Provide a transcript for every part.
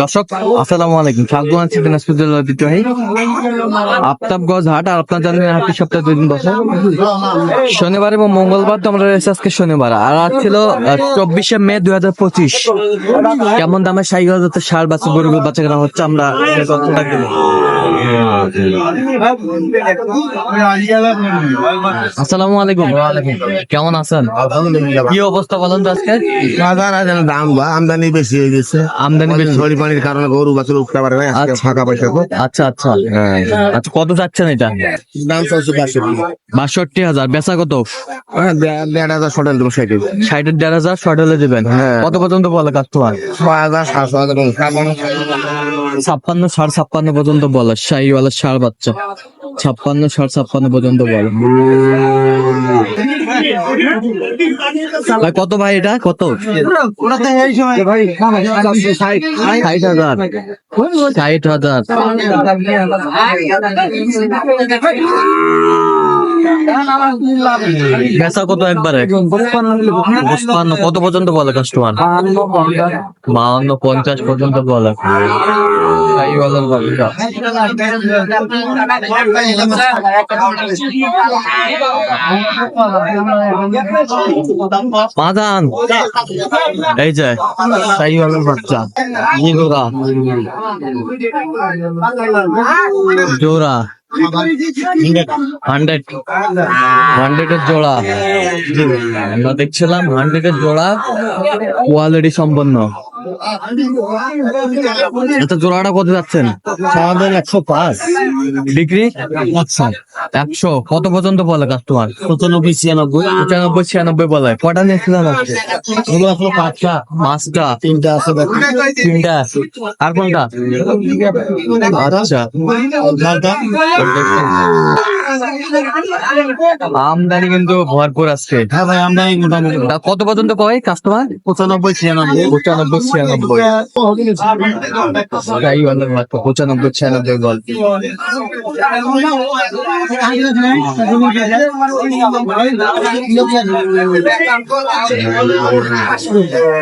দর্শক, আসসালামু আলাইকুম। স্বাগত আছি দিনাজপুর জেলার ঐতিহ্যবাহী আফতাবগঞ্জ হাট আর আপনার জানেন হাটটি সপ্তাহে দুই দিন বসে। শনিবার এবং মঙ্গলবার তো আমরা রয়েছে আজকে শনিবার। আর আজ ছিল চব্বিশে মে দুই হাজার পঁচিশ। কেমন দামে সাইকেল সার বাচ্চা গরুগুলো বাচ্চা কেনা হচ্ছে আমরা আসসালামু আলাইকুম। কেমন আছেন? কি অবস্থা বলেন তো আজকে? দাম আমদানি বেশি হয়ে গেছে। আমদানি বেশি। ঝড়ি পানির কারণে গরু বাছুর উঠতে পারে না আজকে আচ্ছা। ফাঁকা পয়সা আচ্ছা আচ্ছা। আচ্ছা কত চাচ্ছেন এটা? দাম চলছে পাঁচশো বাষট্টি হাজার। বেচা কত? দেড় হাজার শটাল দেবো সাইডে ষাটের দেড় হাজার শর্ট দেবেন? হ্যাঁ। কত পর্যন্ত বলে কাস্টমার? ছয় হাজার সাতশো হাজার ছাপ্পান্ন ষাট ছাপ্পান্ন পর্যন্ত বলে। শাহিওয়ালা ষাড় বাচ্চা। ছাপ্পান্ন ষাট ছাপ্পান্ন পর্যন্ত বলে। কত ভাই এটা? কত? ষাট হাজার। ষাট হাজার। বেচা কত পর্যন্ত বলে কাস্টমার বাউন্ন পঞ্চাশ পর্যন্ত বলে। মাদান এই যে শাহিওয়ালার বাচ্চা। জোড়া। হান্ড্রেড হান্ড্রেডের জোড়া। আমরা দেখছিলাম হান্ড্রেডের জোড়া কোয়ালিটি সম্পন্ন। আচ্ছা জোড়াটা কত যাচ্ছেন? আমাদের একশো পাঁচ। বিক্রি? আচ্ছা একশো। কত পর্যন্ত বলে কাস্টমার পঁচানব্বই ছিয়ানব্বই। পঁচানব্বই ছিয়ানব্বই বলে। কটা নিয়েছিলেন আজকে? এগুলো পাঁচটা। পাঁচটা? তিনটা আছে। তিনটা? আর কোনটা? আচ্ছা। আমদানি কিন্তু ভরপুর আজকে। হ্যাঁ ভাই আমরা মোটামুটি। কত পর্যন্ত কয় কাস্টমার পঁচানব্বই ছিয়ানব্বই। পঁচানব্বই ছিয়ানব্বই তাই বলে মাত্র পঁচানব্বই ছিয়ানব্বই গল্প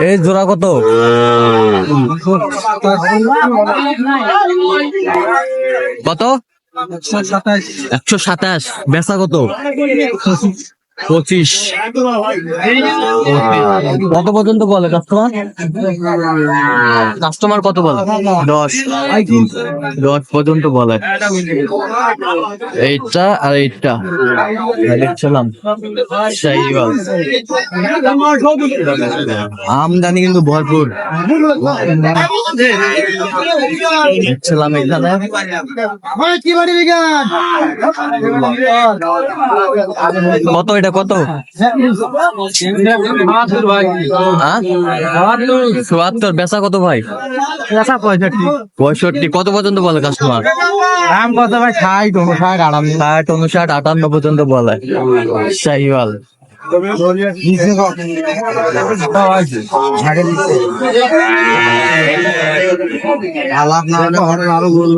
এই জোড়া কত কত একশো সাতাশ। বেচা কত? পঁচিশ। কত পর্যন্ত বলে কাস্টমার কাস্টমার কত বলে? দশ। দশ পর্যন্ত বলে। এইটা আর এইটা। দেখছিলাম আমদানি কিন্তু ভরপুর। দেখছিলাম এখানে কত এটা কত? চুয়াত্তর বেচা কত ভাই? পঁয়ষট্টি কত পর্যন্ত বলে কাস্টমার আম কত ভাই? ষাট ষাট আটান্ন। ষাট অনুষাট আটান্ন পর্যন্ত বলে। শাহিওয়াল আলাপ না হলে ঘরের আরও গরু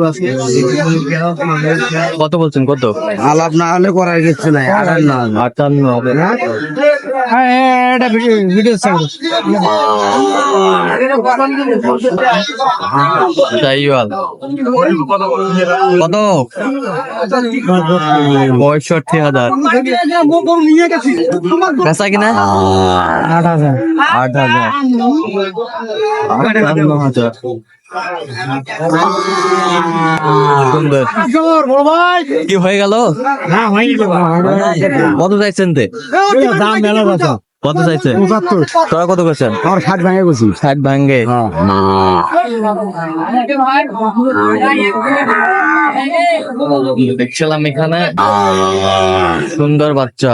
কত বলছেন? কত? আলাপ না হলে করার কিছু নাই না। আটান্ন হবে না এটা ভিডিও শাহিওয়াল। কত? পঁয়ষট্টি হাজার। বেচা কিনা? আট হাজার। আট হাজার। কি হয়ে গেল? কত চাইছেন কত চাইছে তোরা কত করছেন আমার ষাট ভাঙে গেছি। ষাট ভাঙ্গে দেখছিলাম এখানে। সুন্দর বাচ্চা।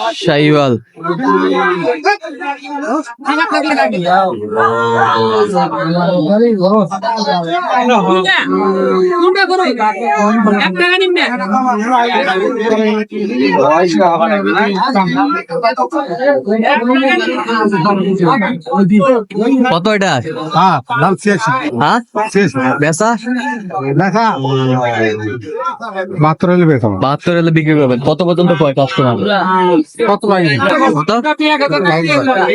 শাহিওয়াল। কত এটা? হ্যাঁ? দাম শেষ হ্যাঁ বেচা? দেখা মাত্র হলে বেতন বাহাত্তর এলে বিক্রি করবেন। কত পর্যন্ত কয় কাস্টমার কত লাগে কত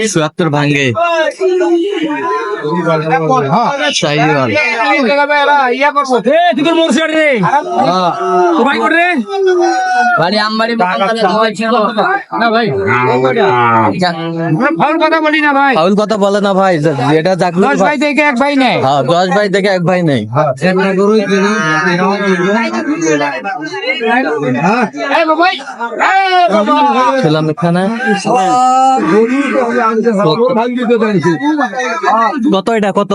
চুয়াত্তর ভাঙ্গে হ্যাঁ ফাউল কথা বলে না ভাই। যে- দশ ভাই। থেকে এক ভাই নেই। হ্যাঁ দশ ভাই থেকে এক ভাই নেই। এই এখানে। কত এটা? কত?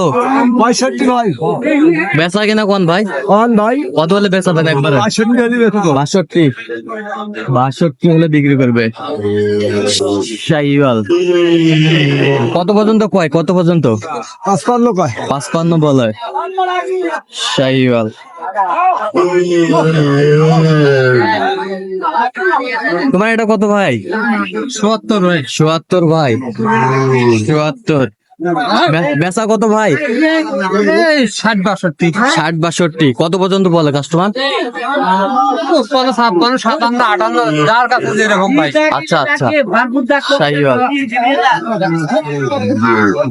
পঁয়ষট্টি ভাই। বেচা কিনা কোন ভাই? অন ভাই? কত হলে বেচাবেন একবারে? বাষট্টি। বাষট্টি হলে বিক্রি করবে। শাহিওয়াল কত পর্যন্ত কয়? কত পর্যন্ত? পাঁচপান্ন কয়। পাঁচপান্ন বলে। শাহিওয়াল। তোমার এটা কত ভাই? চুয়াত্তর ভাই। চুয়াত্তর ভাই। চুয়াত্তর বেচা কত ভাই? ষাট বাষট্টি। ষাট বাষট্টি। কত পর্যন্ত বলে কাস্টমার পঞ্চান্ন ছাপ্পান্ন সাতান্ন আটান্ন যার কাছে যেরকম ভাই। আচ্ছা আচ্ছা।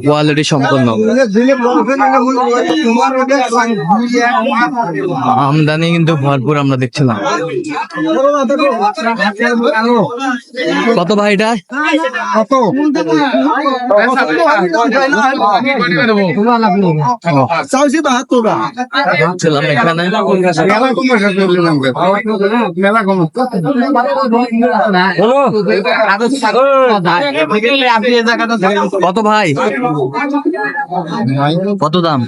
কোয়ালিটি সম্পন্ন। আমদানি কিন্তু ভরপুর আমরা দেখছিলাম। কত ভাই এটা? কত? চাইছি বাহাত্তর ছিলাম এখানে। মেলা কম মেলা কম কত ভাই? কত দাম?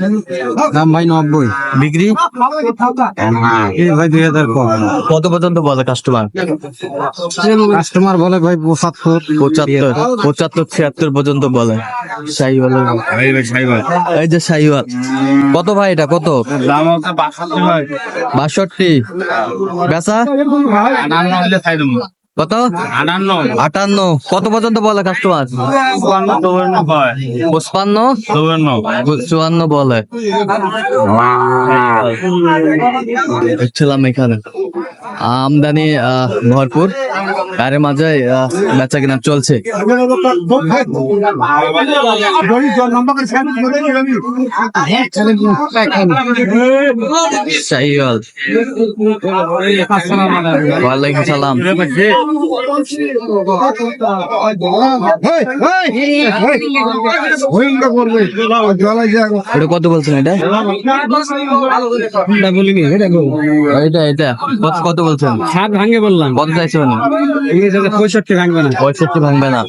দাম ভাই নব্বই। বিক্রি? ভাই দুই হাজার কম কত পর্যন্ত বলে কাস্টমার কাস্টমার বলে ভাই পঁচাত্তর। পঁচাত্তর পঁচাত্তর ছিয়াত্তর পর্যন্ত বলে। শাহিওয়াল এই যে শাহিওয়াল কত ভাই এটা? কত? দাম বাষট্টি বেচা? কত? আটান্ন। আটান্ন। কত পর্যন্ত বলে কাস্টমার পঁচপান্ন? চুয়ান্ন। বলে। দেখছিলাম এখানে। আমদানি আহ, ভরপুর। তার মাঝে বেচা কিনা চলছে। শাহিওয়াল ওয়ালাইকুম সালাম। এটা কত বলছেন এটা? এটা এটা কত কত বলছেন? হাত ভাঙে বললাম। কত চাইছেন? পঁয়ষট্টি ভাঙবে না। পঁয়ষট্টি ভাঙবে না।